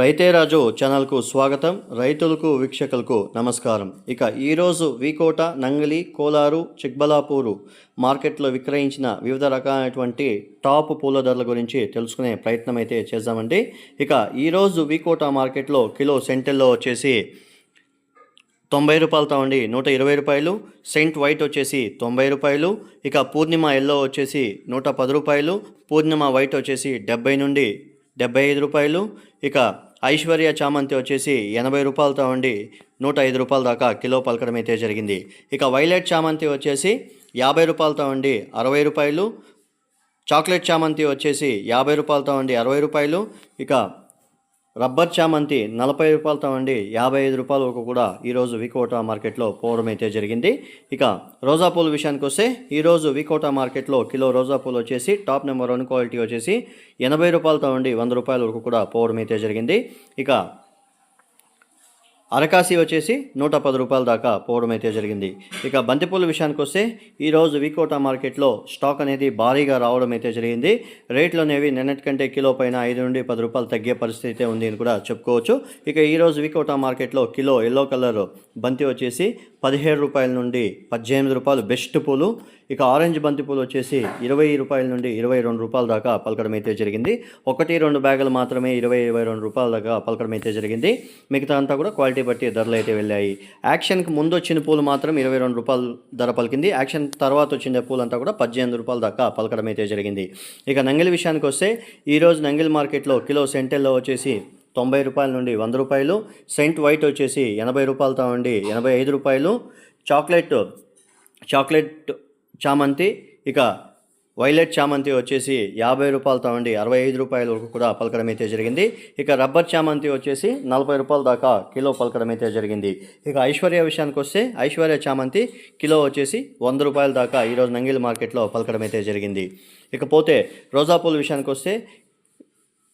రైతే రాజు ఛానల్కు స్వాగతం. రైతులకు వీక్షకులకు నమస్కారం. ఇక ఈరోజు వీకోట నంగలి కోలారు చిక్బలాపూరు మార్కెట్లో విక్రయించిన వివిధ రకాలైనటువంటి టాప్ పూల ధరల గురించి తెలుసుకునే ప్రయత్నం అయితే చేద్దామండి. ఇక ఈరోజు వీకోట మార్కెట్లో కిలో సెంటెల్లో వచ్చేసి తొంభై రూపాయలతో ఉండి నూట ఇరవై రూపాయలు సెంట్ వైట్ వచ్చేసి తొంభై రూపాయలు ఇక పూర్ణిమ ఎల్లో వచ్చేసి నూట పది రూపాయలు పూర్ణిమ వైట్ వచ్చేసి డెబ్బై నుండి డెబ్బై ఐదు రూపాయలు. ఇక ఐశ్వర్య చామంతి వచ్చేసి ఎనభై రూపాయలతో ఉండి నూట ఐదు రూపాయల దాకా కిలో పలకడం అయితే జరిగింది. ఇక వైలెట్ చామంతి వచ్చేసి యాభై రూపాయలతో ఉండి అరవై రూపాయలు. చాక్లెట్ చామంతి వచ్చేసి యాభై రూపాయలతో ఉండి అరవై రూపాయలు. ఇక రబ్బర్ చామంతి నలభై రూపాయలతో ఉండి యాభై ఐదు రూపాయల వరకు కూడా ఈరోజు వికోటా మార్కెట్లో పోవడం అయితే జరిగింది. ఇక రోజా పూల విషయానికి వస్తే ఈరోజు వికోటా మార్కెట్లో కిలో రోజా పూలు వచ్చేసి టాప్ నెంబర్ వన్ క్వాలిటీ వచ్చేసి ఎనభై రూపాయలతో ఉండి వంద రూపాయల వరకు కూడా పోవడం అయితే జరిగింది. ఇక అరకాసి వచ్చేసి నూట పది రూపాయల దాకా పోవడం అయితే జరిగింది. ఇక బంతిపూల విషయానికి వస్తే ఈరోజు వికోటా మార్కెట్లో స్టాక్ అనేది భారీగా రావడం అయితే జరిగింది. రేట్లు అనేవి నిన్నటి కంటే కిలో పైన ఐదు నుండి పది రూపాయలు తగ్గే పరిస్థితి అయితే ఉంది అని కూడా చెప్పుకోవచ్చు. ఇక ఈరోజు వికోటా మార్కెట్లో కిలో ఎల్లో కలర్ బంతి వచ్చేసి పదిహేడు రూపాయల నుండి పద్దెనిమిది రూపాయలు బెస్ట్ పూలు ఇక ఆరెంజ్ బంతిపూలు వచ్చేసి ఇరవై రూపాయల నుండి ఇరవై రెండు రూపాయల దాకా పలకడం అయితే జరిగింది. ఒకటి రెండు బ్యాగులు మాత్రమే ఇరవై ఇరవై రెండు రూపాయల దాకా పలకడం అయితే జరిగింది. మిగతా అంతా కూడా క్వాలిటీ బట్టి ధరలు అయితే వెళ్ళాయి. యాక్షన్కి ముందు వచ్చిన పూలు మాత్రం ఇరవై రెండు రూపాయలు ధర పలికింది. యాక్షన్ తర్వాత వచ్చిన పూలు అంతా కూడా పద్దెనిమిది రూపాయల దాకా పలకడం అయితే జరిగింది. ఇక నంగిలి విషయానికి వస్తే ఈరోజు నంగిల్ మార్కెట్లో కిలో సెంటెల్లో వచ్చేసి తొంభై రూపాయల నుండి వంద రూపాయలు సెంట్ వైట్ వచ్చేసి ఎనభై రూపాయలతో నుండి ఎనభై ఐదు రూపాయలు చాక్లెట్ చాక్లెట్ చామంతి. ఇక వైలెట్ చామంతి వచ్చేసి యాభై రూపాయలతో ఉండి అరవై ఐదు రూపాయల వరకు కూడా పలకడం అయితే జరిగింది. ఇక రబ్బర్ చామంతి వచ్చేసి నలభై రూపాయల దాకా కిలో పలకడం అయితే జరిగింది. ఇక ఐశ్వర్య విషయానికి వస్తే ఐశ్వర్య చామంతి కిలో వచ్చేసి వంద రూపాయల దాకా ఈరోజు నంగిల్ మార్కెట్లో పలకడం అయితే జరిగింది. ఇకపోతే రోజాపూల విషయానికి వస్తే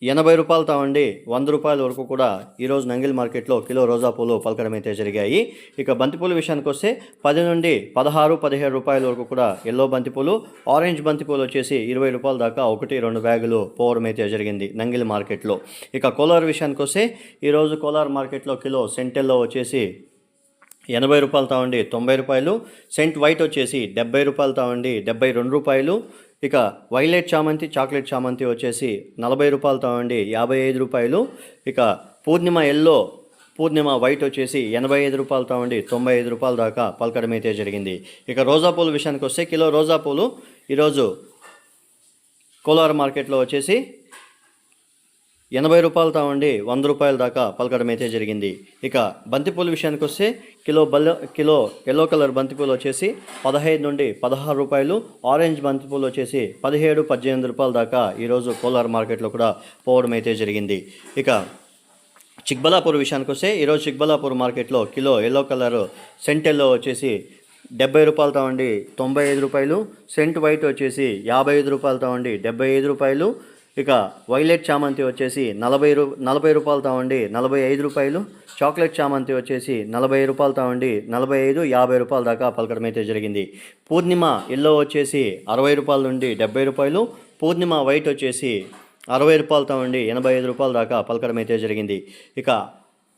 ఎనభై రూపాయలతో ఉండి వంద రూపాయల వరకు కూడా ఈరోజు నంగిల్ మార్కెట్లో కిలో రోజా పూలు పలకడం అయితే జరిగాయి. ఇక బంతిపూల విషయానికి వస్తే పది నుండి పదహారు పదిహేడు రూపాయల వరకు కూడా ఎల్లో బంతిపూలు ఆరెంజ్ బంతిపూలు వచ్చేసి ఇరవై రూపాయల దాకా ఒకటి రెండు బ్యాగులు పోవడం అయితే జరిగింది నంగిల్ మార్కెట్లో. ఇక కోలార్ విషయానికి వస్తే ఈరోజు కోలార్ మార్కెట్లో కిలో సెంటెల్లో వచ్చేసి ఎనభై రూపాయలు తావండి తొంభై రూపాయలు. సెంట్ వైట్ వచ్చేసి డెబ్బై రూపాయలు తావండి డెబ్బై రెండు రూపాయలు. ఇక వైలెట్ చామంతి చాక్లెట్ చామంతి వచ్చేసి నలభై రూపాయలు తావండి యాభై ఐదు రూపాయలు. ఇక పూర్ణిమ ఎల్లో పూర్ణిమ వైట్ వచ్చేసి ఎనభై ఐదు రూపాయలు తావండి తొంభై ఐదు రూపాయల దాకా పలకడం అయితే జరిగింది. ఇక రోజా పూలు విషయానికి వస్తే కిలో రోజా పూలు ఈరోజు కోలార్ మార్కెట్లో వచ్చేసి ఎనభై రూపాయలు తావండి వంద రూపాయల దాకా పలకడం అయితే జరిగింది. ఇక బంతిపూల విషయానికి వస్తే కిలో బల్ల కిలో ఎల్లో కలర్ బంతిపూలు వచ్చేసి పదహైదు నుండి పదహారు రూపాయలు ఆరెంజ్ బంతిపూలు వచ్చేసి పదిహేడు పద్దెనిమిది రూపాయల దాకా ఈరోజు కోలార్ మార్కెట్లో కూడా పోవడం అయితే జరిగింది. ఇక చిక్బలాపూర్ విషయానికి వస్తే ఈరోజు చిక్బలాపూర్ మార్కెట్లో కిలో ఎల్లో కలర్ సెంటెల్లో వచ్చేసి డెబ్బై రూపాయలు తావండి తొంభై ఐదు రూపాయలు సెంట్ వైట్ వచ్చేసి యాభై ఐదు రూపాయలు తావండి డెబ్బై ఐదు రూపాయలు ఇక వైలెట్ చామంతి వచ్చేసి నలభై రూ నలభై రూపాయలు తావండి నలభై ఐదు రూపాయలు. చాక్లెట్ చామంతి వచ్చేసి నలభై రూపాయలు తావండి నలభై ఐదు యాభై రూపాయల దాకా పలకడం అయితే జరిగింది. పూర్ణిమ ఎల్లో వచ్చేసి అరవై రూపాయల నుండి డెబ్బై రూపాయలు. పూర్ణిమ వైట్ వచ్చేసి అరవై రూపాయలతో ఉండి ఎనభై ఐదు రూపాయల దాకా పలకడం అయితే జరిగింది. ఇక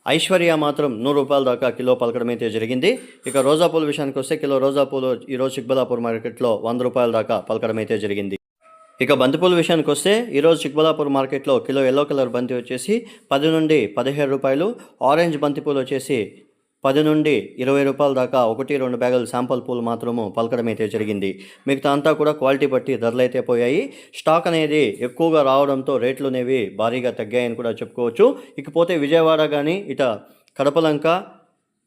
ఐశ్వర్య మాత్రం నూరు రూపాయల దాకా కిలో పలకడం అయితే జరిగింది. ఇక రోజా పూల విషయానికి వస్తే కిలో రోజా పూలు ఈరోజు చిక్బలాపూర్ మార్కెట్లో వంద రూపాయల దాకా పలకడం అయితే జరిగింది. ఇక బంతిపూల విషయానికి వస్తే ఈరోజు చిక్బలాపూర్ మార్కెట్లో కిలో ఎల్లో కలర్ బంతి వచ్చేసి పది నుండి పదిహేడు రూపాయలు ఆరెంజ్ బంతిపూలు వచ్చేసి పది నుండి ఇరవై రూపాయల దాకా ఒకటి రెండు బ్యాగులు శాంపుల్ పూలు మాత్రము పలకడం అయితే జరిగింది. మిగతా అంతా కూడా క్వాలిటీ బట్టి ధరలు అయితే పోయాయి. స్టాక్ అనేది ఎక్కువగా రావడంతో రేట్లు అనేవి భారీగా తగ్గాయని కూడా చెప్పుకోవచ్చు. ఇకపోతే విజయవాడ కానీ ఇట కడపలంక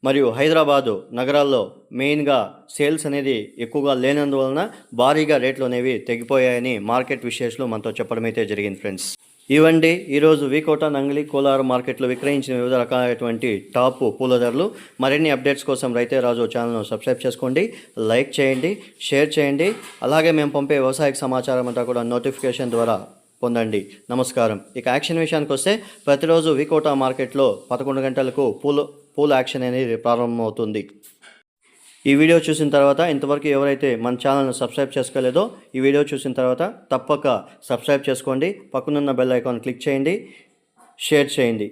మరియు హైదరాబాదు నగరాల్లో మెయిన్గా సేల్స్ అనేది ఎక్కువగా లేనందువలన భారీగా రేట్లు అనేవి తెగిపోయాయని మార్కెట్ విశేషాలు మనతో చెప్పడం అయితే జరిగింది ఫ్రెండ్స్. ఇవండి ఈరోజు వీకోట నంగిలి కోలారు మార్కెట్లో విక్రయించిన వివిధ రకాలైనటువంటి టాప్ పూల ధరలు. మరిన్ని అప్డేట్స్ కోసం రైతే రాజు ఛానల్ను సబ్స్క్రైబ్ చేసుకోండి లైక్ చేయండి షేర్ చేయండి. అలాగే మేము పంపే వ్యవసాయ సమాచారం అంతా కూడా నోటిఫికేషన్ ద్వారా పొందండి. నమస్కారం. ఇక యాక్షన్ విషయానికి వస్తే ప్రతిరోజు వికోటా మార్కెట్లో పదకొండు గంటలకు పూల పూల్ యాక్షన్ అనేది ప్రారంభమవుతుంది. ఈ వీడియో చూసిన తర్వాత ఇంతవరకు ఎవరైతే మన ఛానల్ను సబ్స్క్రైబ్ చేసుకోలేదో ఈ వీడియో చూసిన తర్వాత తప్పక సబ్స్క్రైబ్ చేసుకోండి. పక్కనున్న బెల్ ఐకాన్ క్లిక్ చేయండి. షేర్ చేయండి.